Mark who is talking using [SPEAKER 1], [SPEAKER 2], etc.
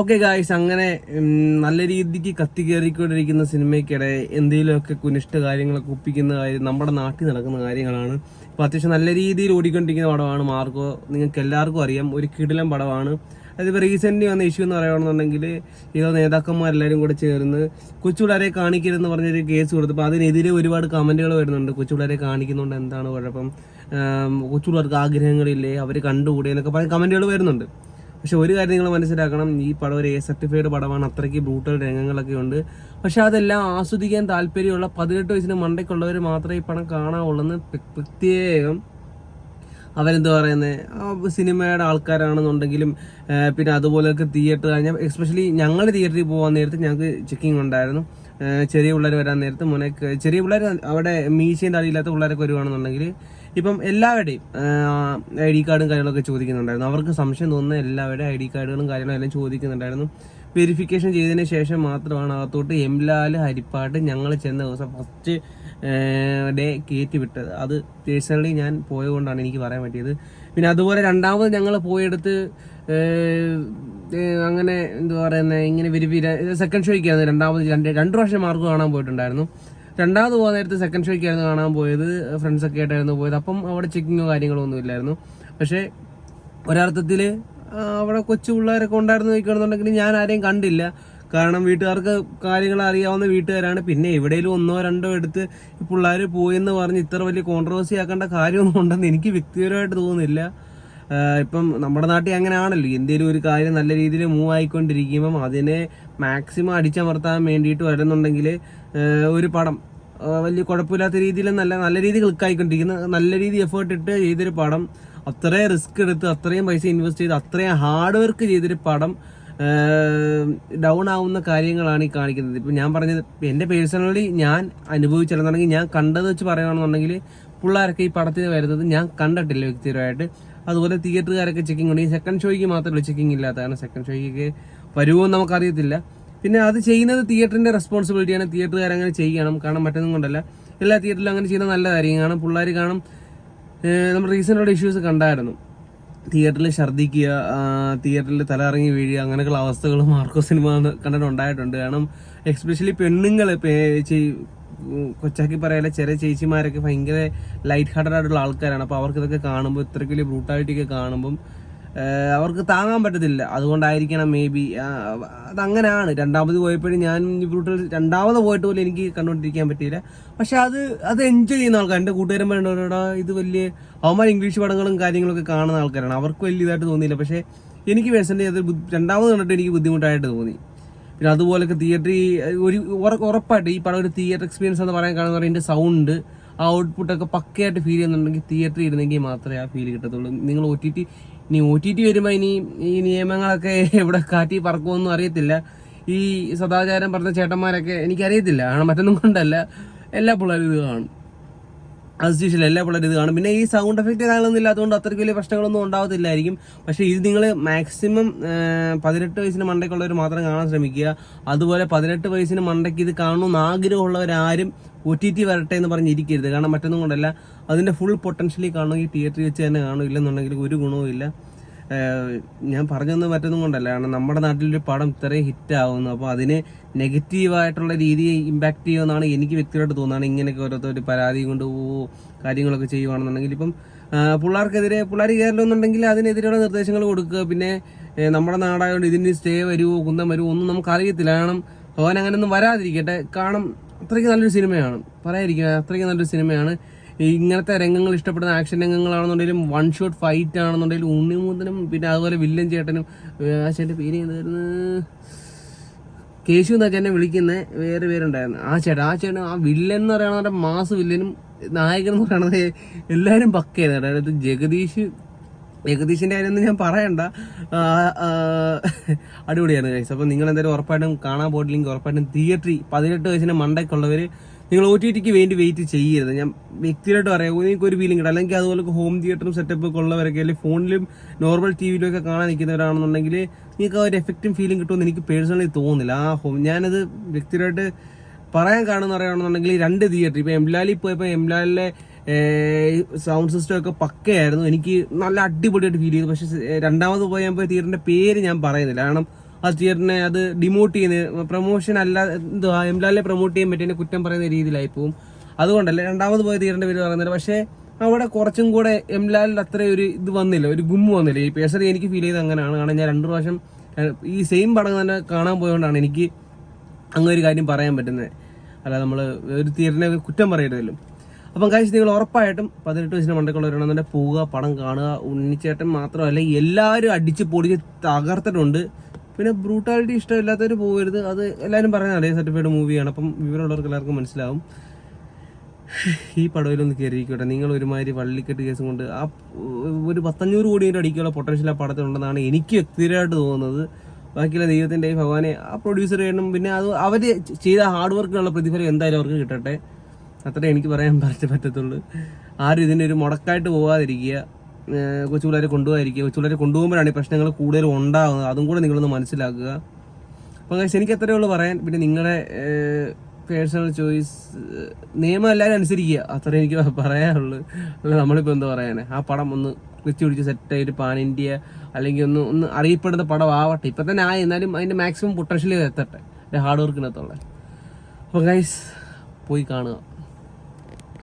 [SPEAKER 1] Okay guys അങ്ങനെ നല്ല രീതിക്ക് കത്തി കയറിക്കൊണ്ടിരിക്കുന്ന സിനിമയ്ക്കിടെ എന്തെങ്കിലുമൊക്കെ കുനിഷ്ഠ കാര്യങ്ങളൊക്കെ ഒപ്പിക്കുന്ന കാര്യം നമ്മുടെ നാട്ടിൽ നടക്കുന്ന കാര്യങ്ങളാണ്. ഇപ്പം അത്യാവശ്യം നല്ല രീതിയിൽ ഓടിക്കൊണ്ടിരിക്കുന്ന പടമാണ് മാർക്കോ. നിങ്ങൾക്ക് എല്ലാവർക്കും അറിയാം ഒരു കിടിലം പടമാണ്. അതിപ്പോൾ റീസെന്റ് വന്ന ഇഷ്യൂ എന്ന് പറയുകയാണെന്നുണ്ടെങ്കിൽ ഏതോ നേതാക്കന്മാരെല്ലാവരും കൂടെ ചേർന്ന് കൊച്ചുപിള്ളേരെ കാണിക്കരുതെന്ന് പറഞ്ഞൊരു കേസ് കൊടുത്തപ്പോൾ അതിനെതിരെ ഒരുപാട് കമന്റുകൾ വരുന്നുണ്ട്. കൊച്ചുപിള്ളേരെ കാണിക്കുന്നതുകൊണ്ട് എന്താണ് കുഴപ്പം? കൊച്ചുപിള്ളേർക്ക് ആഗ്രഹങ്ങളില്ലേ? അവർ കണ്ടുകൂടെ എന്നൊക്കെ പറഞ്ഞ് കമന്റുകൾ വരുന്നുണ്ട്. പക്ഷെ ഒരു കാര്യം നിങ്ങൾ മനസ്സിലാക്കണം ഈ പടം ഒരു എ സർട്ടിഫൈഡ് പടമാണ് അത്രയ്ക്ക് ബ്രൂട്ടൽ രംഗങ്ങളൊക്കെ ഉണ്ട്. പക്ഷെ അതെല്ലാം ആസ്വദിക്കാൻ താല്പര്യമുള്ള പതിനെട്ട് വയസ്സിന് മണ്ടയ്ക്കുള്ളവർ മാത്രമേ ഈ പടം കാണാവുള്ളെന്ന് പ്ര- പ്രത്യേകം അവരെന്താ പറയുന്നത് സിനിമയുടെ ആൾക്കാരാണെന്നുണ്ടെങ്കിലും പിന്നെ അതുപോലെയൊക്കെ തിയേറ്റർ കഴിഞ്ഞാൽ എസ്പെഷ്യലി ഞങ്ങൾ തിയേറ്ററിൽ പോകാൻ നേരത്ത് ഞങ്ങൾക്ക് ചെക്കിംഗ് ഉണ്ടായിരുന്നു. ചെറിയ പിള്ളേർ വരാൻ നേരത്ത് മുനക്ക് ചെറിയ പിള്ളേർ അവിടെ മീശേന്റെ അടിയില്ലാത്ത പിള്ളേരൊക്കെ വരുവാണെന്നുണ്ടെങ്കിൽ ഇപ്പം എല്ലാവരുടെയും ഐ ഡി കാർഡും കാര്യങ്ങളൊക്കെ ചോദിക്കുന്നുണ്ടായിരുന്നു. അവർക്ക് സംശയം തോന്നുന്ന എല്ലാവരുടെയും ഐ ഡി കാർഡുകളും കാര്യങ്ങളും എല്ലാം ചോദിക്കുന്നുണ്ടായിരുന്നു. വെരിഫിക്കേഷൻ ചെയ്തതിന് ശേഷം മാത്രമാണ് അകത്തോട്ട് ലാൽ ഹരിപ്പാട്ട് ഞങ്ങൾ ചെന്ന ദിവസം ഫസ്റ്റ് ഡേ കയറ്റി വിട്ടത്. അത് പേഴ്സണലി ഞാൻ പോയതുകൊണ്ടാണ് എനിക്ക് പറയാൻ പറ്റിയത്. പിന്നെ അതുപോലെ രണ്ടാമത് ഞങ്ങൾ പോയെടുത്ത് അങ്ങനെ എന്താ പറയുന്നത് ഇങ്ങനെ വെരിഫി സെക്കൻഡ് ഷോയ്ക്ക് രണ്ടാമത് രണ്ട് രണ്ട് പ്രാവശ്യം മാർക്ക് കാണാൻ പോയിട്ടുണ്ടായിരുന്നു. രണ്ടാമത് പോകാൻ നേരത്തെ സെക്കൻഡ് ഷോയ്ക്കായിരുന്നു കാണാൻ പോയത്. ഫ്രണ്ട്സ് ഒക്കെ ആയിട്ടായിരുന്നു പോയത്. അപ്പം അവിടെ ചെക്കിങ്ങോ കാര്യങ്ങളോ ഒന്നും ഇല്ലായിരുന്നു. പക്ഷേ ഒരർത്ഥത്തിൽ അവിടെ കൊച്ചു പിള്ളേരൊക്കെ ഉണ്ടായിരുന്നു നോക്കുകയാണെന്നുണ്ടെങ്കിൽ ഞാൻ ആരെയും കണ്ടില്ല. കാരണം വീട്ടുകാർക്ക് കാര്യങ്ങൾ അറിയാവുന്ന വീട്ടുകാരാണ്. പിന്നെ എവിടെയെങ്കിലും ഒന്നോ രണ്ടോ എടുത്ത് പിള്ളേർ പോയെന്ന് പറഞ്ഞ് ഇത്ര വലിയ കോൺട്രവേഴ്സി ആക്കേണ്ട കാര്യമൊന്നും ഉണ്ടെന്ന് എനിക്ക് വ്യക്തിപരമായിട്ട് തോന്നുന്നില്ല. ഇപ്പം നമ്മുടെ നാട്ടിൽ അങ്ങനെയാണല്ലോ. എന്തെങ്കിലും ഒരു കാര്യം നല്ല രീതിയിൽ മൂവ് ആയിക്കൊണ്ടിരിക്കുമ്പം അതിനെ മാക്സിമം അടിച്ചമർത്താൻ വേണ്ടിയിട്ട് വരുന്നുണ്ടെങ്കിൽ ഒരു പടം വലിയ കുഴപ്പമില്ലാത്ത രീതിയിൽ നല്ല നല്ല രീതിയിൽ ക്ലിക്കായിക്കൊണ്ടിരിക്കുന്ന നല്ല രീതി എഫേർട്ട് ഇട്ട് ചെയ്തൊരു പടം അത്രയും റിസ്ക് എടുത്ത് അത്രയും പൈസ ഇൻവെസ്റ്റ് ചെയ്ത് അത്രയും ഹാർഡ് വർക്ക് ചെയ്തൊരു പടം ഡൗൺ ആവുന്ന കാര്യങ്ങളാണ് ഈ കാണിക്കുന്നത്. ഇപ്പം ഞാൻ പറഞ്ഞത് എന്റെ പേഴ്സണലി ഞാൻ അനുഭവിച്ചിരുന്നുണ്ടെങ്കിൽ ഞാൻ കണ്ടത് വെച്ച് പറയുകയാണെന്നുണ്ടെങ്കിൽ പിള്ളേരൊക്കെ ഈ പടത്തിന് വരുന്നത് ഞാൻ കണ്ടിട്ടില്ല വ്യക്തിപരമായിട്ട്. അതുപോലെ തിയേറ്ററുകാരൊക്കെ ചെക്കിംഗ് ഉണ്ട്. ഈ സെക്കൻഡ് ഷോയ്ക്ക് മാത്രമേ ചെക്കിംഗ് ഇല്ലാത്തതാണ്. സെക്കൻഡ് ഷോയ്ക്ക് വരുമോ എന്ന് നമുക്കറിയത്തില്ല. പിന്നെ അത് ചെയ്യുന്നത് തിയേറ്ററിന്റെ റെസ്പോൺസിബിലിറ്റിയാണ് തിയേറ്ററുകാർ അങ്ങനെ ചെയ്യണം. കാരണം മറ്റൊന്നും കൊണ്ടല്ല. എല്ലാ തിയേറ്ററിലും അങ്ങനെ ചെയ്യുന്നത് നല്ലതായിരിക്കും കാരണം പിള്ളേർ കാണും നമ്മൾ റീസെന്റ് ഇഷ്യൂസ് കണ്ടായിരുന്നു. തിയേറ്ററിൽ ഛർദ്ദിക്കുക തിയേറ്ററിൽ തലയിറങ്ങി വീഴുക അങ്ങനെയൊക്കെയുള്ള അവസ്ഥകൾ മാർക്കോ സിനിമ കണ്ടിട്ടുണ്ടായിട്ടുണ്ട് കാരണം എക്സ്പെഷ്യലി പെണ്ണുങ്ങൾ കൊച്ചാക്കി പറയാലെ ചെറിയ ചേച്ചിമാരൊക്കെ ഭയങ്കര ലൈറ്റ് ഹാർട്ടഡ് ആയിട്ടുള്ള ആൾക്കാരാണ്. അപ്പോൾ അവർക്ക് ഇതൊക്കെ കാണുമ്പോൾ ഇത്രയ്ക്ക് വലിയ ബ്രൂട്ടാലിറ്റി ഒക്കെ കാണുമ്പം അവർക്ക് താങ്ങാൻ പറ്റത്തില്ല. അതുകൊണ്ടായിരിക്കണം മേ ബി അതങ്ങനെയാണ് രണ്ടാമത് പോയപ്പോഴും ഞാൻ ബ്രൂട്ടൽ രണ്ടാമത് പോയിട്ട് പോലും എനിക്ക് കണ്ടുകൊണ്ടിരിക്കാൻ പറ്റിയില്ല. പക്ഷെ അത് അത് എൻജോയ് ചെയ്യുന്ന ആൾക്കാർ എന്റെ കൂട്ടുകാരൻ പറയുന്നവരോടാ ഇത് വലിയ അവന്മാർ ഇംഗ്ലീഷ് പടങ്ങളും കാര്യങ്ങളൊക്കെ കാണുന്ന ആൾക്കാരാണ്. അവർക്ക് വലിയ ഇതായിട്ട് തോന്നിയില്ല. പക്ഷേ എനിക്ക് പേഴ്സണലി അത് രണ്ടാമത് കണ്ടിട്ട് എനിക്ക് ബുദ്ധിമുട്ടായിട്ട് തോന്നി. പിന്നെ അതുപോലൊക്കെ തിയേറ്റർ ഈ ഒരു ഉറപ്പായിട്ട് ഈ പടം ഒരു തിയേറ്റർ എക്സ്പീരിയൻസ് എന്ന് പറയാൻ കാണുന്ന അതിന്റെ സൗണ്ട് ആ ഔട്ട്പുട്ടൊക്കെ പക്കയായിട്ട് ഫീൽ ചെയ്യുന്നുണ്ടെങ്കിൽ തിയേറ്ററിൽ ഇരുന്നെങ്കിൽ മാത്രമേ ആ ഫീൽ കിട്ടത്തുള്ളൂ. നിങ്ങൾ ഒ ടി ടി ഇനി ഒ ടി ടി വരുമ്പോൾ ഇനി ഈ നിയമങ്ങളൊക്കെ എവിടെ കാറ്റി പറക്കുമെന്നും അറിയത്തില്ല. ഈ സദാചാരം പറഞ്ഞ ചേട്ടന്മാരൊക്കെ എനിക്കറിയത്തില്ല. കാരണം മറ്റൊന്നും കൊണ്ടല്ല. എല്ലാ പിള്ളേരും ഇത് കാണും. അത് യൂഷ്വൽ എല്ലാ പിള്ളേരും ഇത് കാണും. പിന്നെ ഈ സൗണ്ട് എഫക്റ്റ് കാര്യങ്ങളൊന്നും ഇല്ലാത്തതുകൊണ്ട് അത്രയ്ക്ക് വലിയ പ്രശ്നങ്ങളൊന്നും ഉണ്ടാവത്തില്ലായിരിക്കും. പക്ഷേ ഇത് നിങ്ങൾ മാക്സിമം പതിനെട്ട് വയസ്സിന് മണ്ടയ്ക്കുള്ളവർ മാത്രം കാണാൻ ശ്രമിക്കുക. അതുപോലെ പതിനെട്ട് വയസ്സിന് മണ്ടയ്ക്ക് ഇത് കാണണമെന്ന് ആഗ്രഹമുള്ളവരാരും ഒ ടി ടി വരട്ടെ എന്ന് പറഞ്ഞിരിക്കരുത്. കാരണം മറ്റൊന്നും കൊണ്ടല്ല. അതിന്റെ ഫുൾ പൊട്ടൻഷ്യലി കാണണമെങ്കിൽ തിയേറ്ററിൽ വെച്ച് തന്നെ കാണും. ഇല്ലെന്നുണ്ടെങ്കിൽ ഒരു ഗുണവും ഇല്ല ഞാൻ പറഞ്ഞൊന്നും മറ്റൊന്നും കൊണ്ടല്ല. കാരണം നമ്മുടെ നാട്ടിലൊരു പടം ഇത്രയും ഹിറ്റ് ആവുന്നു. അപ്പോൾ അതിന് നെഗറ്റീവായിട്ടുള്ള രീതിയെ ഇമ്പാക്ട് ചെയ്യുമെന്നാണ് എനിക്ക് വ്യക്തിപരമായിട്ട് തോന്നുന്നത്. ഇങ്ങനെയൊക്കെ ഓരോരുത്തർ പരാതി കൊണ്ട് ഓ കാര്യങ്ങളൊക്കെ ചെയ്യുവാണെന്നുണ്ടെങ്കിൽ ഇപ്പം പിള്ളേർക്കെതിരെ പിള്ളേർ കയറില്ലെന്നുണ്ടെങ്കിൽ അതിനെതിരെയുള്ള നിർദ്ദേശങ്ങൾ കൊടുക്കുക. പിന്നെ നമ്മുടെ നാടായതുകൊണ്ട് ഇതിന് സ്റ്റേ വരുമോ കുന്തം വരുമോ ഒന്നും നമുക്ക് അറിയത്തില്ല കാരണം ഭവൻ അങ്ങനെയൊന്നും വരാതിരിക്കട്ടെ. കാരണം അത്രയ്ക്ക് നല്ലൊരു സിനിമയാണ്. പറയാതിരിക്കുക അത്രയ്ക്ക് നല്ലൊരു സിനിമയാണ്. ഇങ്ങനത്തെ രംഗങ്ങൾ ഇഷ്ടപ്പെടുന്ന ആക്ഷൻ രംഗങ്ങളാണെന്നുണ്ടെങ്കിലും വൺ ഷോട്ട് ഫൈറ്റ് ആണെന്നുണ്ടെങ്കിലും ഉണ്ണിമൂതനും പിന്നെ അതുപോലെ വില്ലൻ ചേട്ടനും ഏഹ് ആ പേര് എന്തായിരുന്നു? കേശു എന്നാ ചേട്ടനെ വിളിക്കുന്ന വേറെ പേരുണ്ടായിരുന്നു. ആ ചേട്ടൻ ആ ചേട്ടൻ ആ വില്ലൻ എന്ന് പറയുന്നത് മാസ് വില്ലനും നായകൻ എന്ന് പറയുന്നത് എല്ലാവരും പക്കയായിരുന്നു. അതായത് ജഗദീഷ് ജഗദീഷിന്റെ കാര്യമൊന്നും ഞാൻ പറയണ്ട. അടിപൊളിയാണ് കഴിച്ചത് അപ്പോൾ നിങ്ങൾ എന്തായാലും ഉറപ്പായിട്ടും കാണാൻ പോയിട്ടില്ലെങ്കിൽ ഉറപ്പായിട്ടും തിയേറ്ററിൽ പതിനെട്ട് വയസ്സിന് മണ്ടയ്ക്കുള്ളവർ നിങ്ങൾ ഒ ടി ടിക്ക് വേണ്ടി വെയിറ്റ് ചെയ്യരുത്. ഞാൻ വ്യക്തിയായിട്ട് പറയാം. നിങ്ങൾക്ക് ഒരു ഫീലിംഗ് കിട്ടും. അല്ലെങ്കിൽ അതുപോലെ ഹോം തിയേറ്ററും സെറ്റപ്പ് ഒക്കെ ഉള്ളവരൊക്കെ അല്ലെങ്കിൽ ഫോണിലും നോർമൽ ടി വിയിലും ഒക്കെ കാണാൻ നിൽക്കുന്നവരാണെന്നുണ്ടെങ്കിൽ നിങ്ങൾക്ക് ആ ഒരു എഫക്റ്റും ഫീലിംഗ് കിട്ടുമെന്ന് എനിക്ക് പേഴ്സണലി തോന്നുന്നില്ല. ആ ഹോം ഞാനത് വ്യക്തിയായിട്ട് പറയാൻ കാണുന്ന പറയുകയാണെന്നുണ്ടെങ്കിൽ രണ്ട് തിയേറ്റർ ഇപ്പോൾ എംലാലിൽ പോയപ്പോൾ എംലാലിലെ സൗണ്ട് സിസ്റ്റം ഒക്കെ പക്കയായിരുന്നു. എനിക്ക് നല്ല അടിപൊളിയായിട്ട് ഫീൽ ചെയ്തു. പക്ഷേ രണ്ടാമത് പോയപ്പോൾ തിയേറ്ററിന്റെ പേര് ഞാൻ പറയുന്നില്ല. കാരണം ആ തിയേറ്ററിനെ അത് ഡിമോട്ട് ചെയ്യുന്ന പ്രൊമോഷൻ അല്ല എന്തുവാ എംലാലിനെ പ്രൊമോട്ട് ചെയ്യാൻ പറ്റിയ കുറ്റം പറയുന്ന രീതിയിലായി പോവും. അതുകൊണ്ടല്ല രണ്ടാമത് പോയ തിയേറ്ററിന്റെ പേര് പറയുന്നത്. പക്ഷേ അവിടെ കുറച്ചും കൂടെ എംലാലിൽ അത്ര ഒരു ഇത് വന്നില്ല ഒരു ഗുമ്മു വന്നില്ല. ഈ പേഴ്സണലി എനിക്ക് ഫീൽ ചെയ്ത് അങ്ങനെയാണ്. കാരണം ഞാൻ രണ്ടു പ്രാവശ്യം ഈ സെയിം പടം തന്നെ കാണാൻ പോയതുകൊണ്ടാണ് എനിക്ക് അങ്ങനെ ഒരു കാര്യം പറയാൻ പറ്റുന്നത്. അല്ല നമ്മൾ ഒരു തിയേറ്ററിനെ കുറ്റം പറയരുതല്ലോ. അപ്പം കാശ് നിങ്ങൾ ഉറപ്പായിട്ടും പതിനെട്ട് വയസ്സിന് മണ്ടക്കുള്ളവരാണെന്നുണ്ടെങ്കിൽ പോവുക പടം കാണുക. ഉണ്ണിച്ചേട്ടൻ മാത്രമല്ല എല്ലാവരും അടിച്ച് പൊടിച്ച് തകർത്തിട്ടുണ്ട്. പിന്നെ ബ്രൂട്ടാലിറ്റി ഇഷ്ടമില്ലാത്തവർ പോകരുത് അത് എല്ലാവരും പറയുന്നത് അതേ സർട്ടിഫൈഡ് മൂവിയാണ് അപ്പം വിവരമുള്ളവർക്ക് എല്ലാവർക്കും മനസ്സിലാവും. ഈ പടവിലൊന്ന് കയറിയിരിക്കട്ടെ നിങ്ങൾ ഒരുമാതിരി വള്ളിക്കെട്ട് കേസും കൊണ്ട് ആ ഒരു പത്തഞ്ഞൂറ് കോടിയുടെ അടിക്കുള്ള പൊട്ടൻഷ്യൽ ആ പടത്തിലുണ്ടെന്നാണ് എനിക്ക് വ്യക്തിപരമായിട്ട് തോന്നുന്നത്. ബാക്കിയുള്ള ദൈവത്തിന്റെ ഭഗവാനെ ആ പ്രൊഡ്യൂസർ ചെയ്യണം. പിന്നെ അത് അവർ ചെയ്ത ഹാർഡ് വർക്കിനുള്ള പ്രതിഫലം എന്തായാലും അവർക്ക് കിട്ടട്ടെ. അത്രേ എനിക്ക് പറയാൻ പറ്റ പറ്റത്തുള്ളൂ. ആരും ഇതിന്റെ ഒരു മുടക്കായിട്ട് പോകാതിരിക്കുക കൊച്ചുപിള്ളേരെ കൊണ്ടുപോകാതിരിക്കുക. കൊച്ചുപിള്ളേരെ കൊണ്ടുപോകുമ്പോഴാണ് ഈ പ്രശ്നങ്ങൾ കൂടുതൽ ഉണ്ടാകുന്നത് അതും കൂടെ നിങ്ങളൊന്ന് മനസ്സിലാക്കുക. അപ്പം കഴിച്ച് എനിക്ക് എത്രയേ ഉള്ളൂ പറയാൻ. പിന്നെ നിങ്ങളുടെ പേഴ്സണൽ ചോയ്സ് നിയമം എല്ലാവരും അനുസരിക്കുക. അത്രേ എനിക്ക് പറയാനുള്ളൂ. അല്ല നമ്മളിപ്പോൾ എന്താ പറയാനേ? ആ പടം ഒന്ന് വെച്ച് പിടിച്ച് സെറ്റായിട്ട് പാൻ ഇന്ത്യ അല്ലെങ്കിൽ ഒന്ന് ഒന്ന് അറിയപ്പെടുന്ന പടം ആവട്ടെ. ഇപ്പം തന്നെ ആയി. എന്നാലും അതിന്റെ മാക്സിമം പൊട്ടൻഷ്യൽ എത്തട്ടെ. ഹാർഡ് വർക്കിനകത്തുള്ള അപ്പോൾ ഗൈസ് പോയി കാണുക.